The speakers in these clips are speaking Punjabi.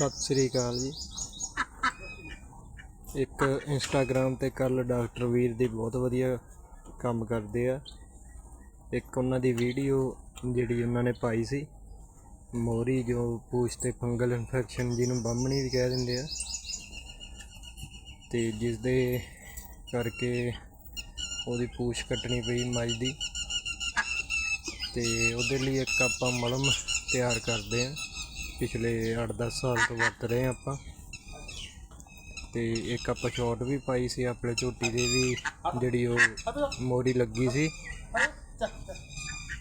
ਸਤਿ ਸ੍ਰੀ ਅਕਾਲ ਜੀ। ਇੱਕ ਇੰਸਟਾਗ੍ਰam ਤੇ ਕੱਲ ਡਾਕਟਰ ਵੀਰ ਦੀ ਬਹੁਤ ਵਧੀਆ ਕੰਮ ਕਰਦੇ ਆ। ਇੱਕ ਉਹਨਾਂ ਦੀ ਵੀਡੀਓ ਜਿਹੜੀ ਉਹਨਾਂ ਨੇ ਪਾਈ ਸੀ। ਮੋਰੀ ਜੋ ਪੂਛ ਤੇ ਫੰਗਲ ਇਨਫੈਕਸ਼ਨ ਜਿਹਨੂੰ ਬਾਹਮਣੀ ਵੀ ਕਹਿ ਦਿੰਦੇ ਆ। ਤੇ ਜਿਸ ਦੇ ਕਰਕੇ ਉਹਦੀ ਪੂਛ ਕੱਟਣੀ ਪਈ ਮੱਝ ਦੀ। ਤੇ ਉਹਦੇ ਲਈ ਇੱਕ ਆਪਾਂ ਮਲਮ ਤਿਆਰ ਕਰਦੇ ਆ। ਪਿਛਲੇ 8-10 ਸਾਲ ਤੋਂ ਵਰਤ ਰਹੇ ਹਾਂ ਆਪਾਂ। ਤੇ ਇੱਕ ਆਪਾਂ ਸ਼ਾਰਟ ਵੀ ਪਾਈ ਸੀ, ਆਪਣੇ ਝੋਟੀ ਦੇ ਵੀ, ਜਿਹੜੀ ਉਹ ਮੋਰੀ ਲੱਗੀ ਸੀ।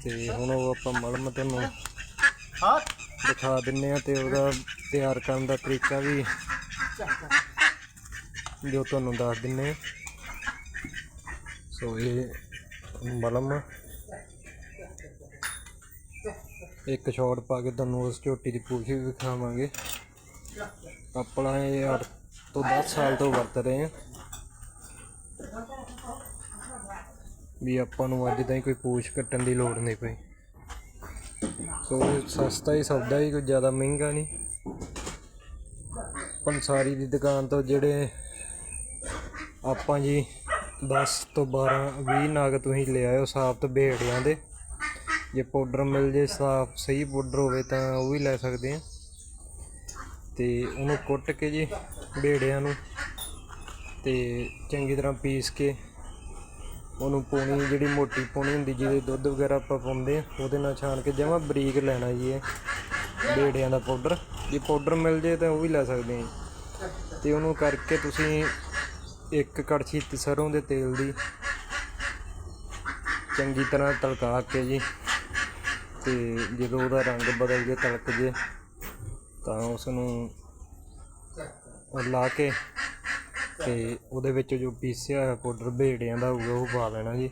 ਤੇ ਹੁਣ ਉਹ ਆਪਾਂ ਮਲਮ ਤੁਹਾਨੂੰ ਦਿਖਾ ਦਿੰਨੇ ਆ ਤੇ ਉਹਦਾ ਤਿਆਰ ਕਰਨ ਦਾ ਤਰੀਕਾ ਵੀ ਜੋ ਤੁਹਾਨੂੰ ਦੱਸ ਦਿੰਨੇ ਸੋ ਇਹ ਮਲਮ ਇੱਕ ਸ਼ਾਟ ਪਾ ਕੇ ਤੁਹਾਨੂੰ ਉਸ ਝੋਟੀ ਦੀ ਪੂਛ ਵੀ ਵਿਖਾਵਾਂਗੇ। ਆਪਣਾ ਇਹ 8 ਤੋਂ 10 ਸਾਲ ਤੋਂ ਵਰਤ ਰਹੇ ਹਾਂ। ਵੀ ਆਪਾਂ ਨੂੰ ਅੱਜ ਤਾਈਂ ਕੋਈ ਪੂਛ ਕੱਟਣ ਦੀ ਲੋੜ ਨਹੀਂ ਪਈ। ਸੋ ਸਸਤਾ ਹੀ ਸੌਦਾ ਹੀ, ਕੋਈ ਜ਼ਿਆਦਾ ਮਹਿੰਗਾ ਨਹੀਂ। ਪੰਸਾਰੀ ਦੀ ਦੁਕਾਨ ਤੋਂ ਜਿਹੜੇ ਆਪਾਂ ਜੀ 10 ਤੋਂ 12 20 ਨਾਗ ਤੁਸੀਂ ਲੈ ਆਇਓ ਸਾਫ਼ ਤੇ ਭੇੜਿਆਂ ਦੇ। ਜੇ ਪਾਊਡਰ ਮਿਲ ਜੇ ਸਾਫ਼, ਸਹੀ ਪਾਊਡਰ ਹੋਵੇ ਤਾਂ ਉਹ ਵੀ ਲੈ ਸਕਦੇ ਆ ਤੇ ਉਹਨੂੰ ਕੁੱਟ ਕੇ ਜੀ ਬੇੜਿਆਂ ਨੂੰ ਤੇ ਚੰਗੀ ਤਰ੍ਹਾਂ ਪੀਸ ਕੇ ਉਹਨੂੰ ਪੂਣੀ, ਜਿਹੜੀ ਮੋਟੀ ਪੂਣੀ ਹੁੰਦੀ, ਜਿਹਦੇ ਦੁੱਧ ਵਗੈਰਾ ਆਪਾਂ ਪਾਉਂਦੇ ਆ ਉਹਦੇ ਨਾਲ ਛਾਣ ਕੇ ਜਮਾ ਬਰੀਕ ਲੈਣਾ ਜੀ ਇਹ ਬੇੜਿਆਂ ਦਾ ਪਾਊਡਰ। ਜੇ ਪਾਊਡਰ ਮਿਲ ਜੇ ਤਾਂ ਉਹ ਵੀ ਲੈ ਸਕਦੇ ਆ ਤੇ ਉਹਨੂੰ ਕਰਕੇ ਤੁਸੀਂ ਇੱਕ ਕੜਛੀ ਤੇ ਸਰੋਂ ਦੇ ਤੇਲ ਦੀ ਚੰਗੀ ਤਰ੍ਹਾਂ ਤੜਕਾ ਕੇ ਜੀ ਤੇ ਜਦੋਂ ਉਹਦਾ ਰੰਗ ਬਦਲ ਜੇ, ਤਲਕ ਜੇ, ਤਾਂ ਉਸ ਨੂੰ ਲਾ ਕੇ ਤੇ ਉਹਦੇ ਵਿੱਚ ਜੋ ਪੀਸਿਆ ਹੋਇਆ ਪਾਊਡਰ ਭੇੜਿਆਂ ਦਾ ਹੋਊਗਾ, ਉਹ ਪਾ ਲੈਣਾ ਜੀ।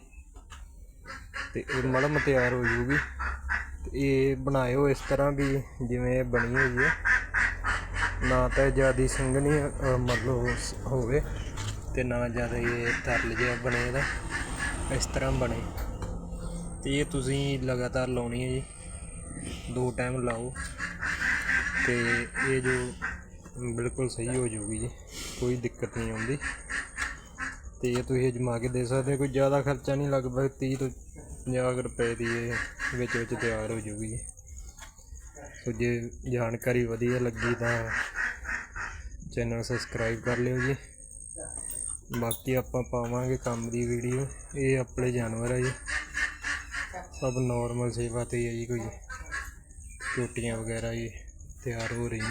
ਤੇ ਇਹ ਮਲਮ ਤਿਆਰ ਹੋ ਜੂਗੀ। ਇਹ ਬਣਾਇਓ ਇਸ ਤਰ੍ਹਾਂ ਵੀ ਜਿਵੇਂ ਇਹ ਬਣੀ ਹੋਈ ਹੈ। ਨਾ ਤਾਂ ਜਿਆਦੀ ਸੰਘਣੀ ਮਤਲਬ ਹੋਵੇ ਤੇ ਨਾ ਜ਼ਿਆਦਾ ਇਹ ਤਰਲ ਜਿਹਾ ਬਣੇ ਦਾ ਇਸ ਤਰ੍ਹਾਂ ਬਣੇ। ਤੇ ਇਹ ਤੁਸੀਂ ਲਗਾਤਾਰ ਲਾਉਣੀ ਹੈ ਜੀ। ਦੋ ਟਾਈਮ ਲਾਓ। ਤੇ ਇਹ ਜੋ ਬਿਲਕੁਲ ਸਹੀ ਹੋ ਜਾਊਗੀ ਜੀ। ਕੋਈ ਦਿੱਕਤ ਨਹੀਂ ਆਉਂਦੀ। ਤੇ ਇਹ ਤੁਸੀਂ ਅਜਮਾ ਕੇ ਦੇ ਸਕਦੇ ਹੋ। ਕੋਈ ਜ਼ਿਆਦਾ ਖਰਚਾ ਨਹੀਂ, ਲਗਭਗ 30 ਤੋਂ 50 ਕੁ ਰੁਪਏ ਦੀ ਇਹ ਵਿੱਚ ਵਿੱਚ ਤਿਆਰ ਹੋ ਜਾਊਗੀ ਜੀ। ਸੋ ਜੇ ਜਾਣਕਾਰੀ ਵਧੀਆ ਲੱਗੀ ਤਾਂ ਚੈਨਲ ਸਬਸਕ੍ਰਾਈਬ ਕਰ ਲਿਓ ਜੀ। ਬਾਕੀ ਆਪਾਂ ਪਾਵਾਂਗੇ ਕੰਮ ਦੀ ਵੀਡੀਓ ਇਹ ਆਪਣੇ ਜਾਨਵਰ ਆ ਜੀ। ਸਭ ਨੋਰਮਲ ਸੇਵਾ ਤੇ ਹੈ ਜੀ ਕੋਈ। ਝੋਟੀਆਂ ਵਗੈਰਾ ਜੀ ਤਿਆਰ ਹੋ ਰਹੀਆਂ।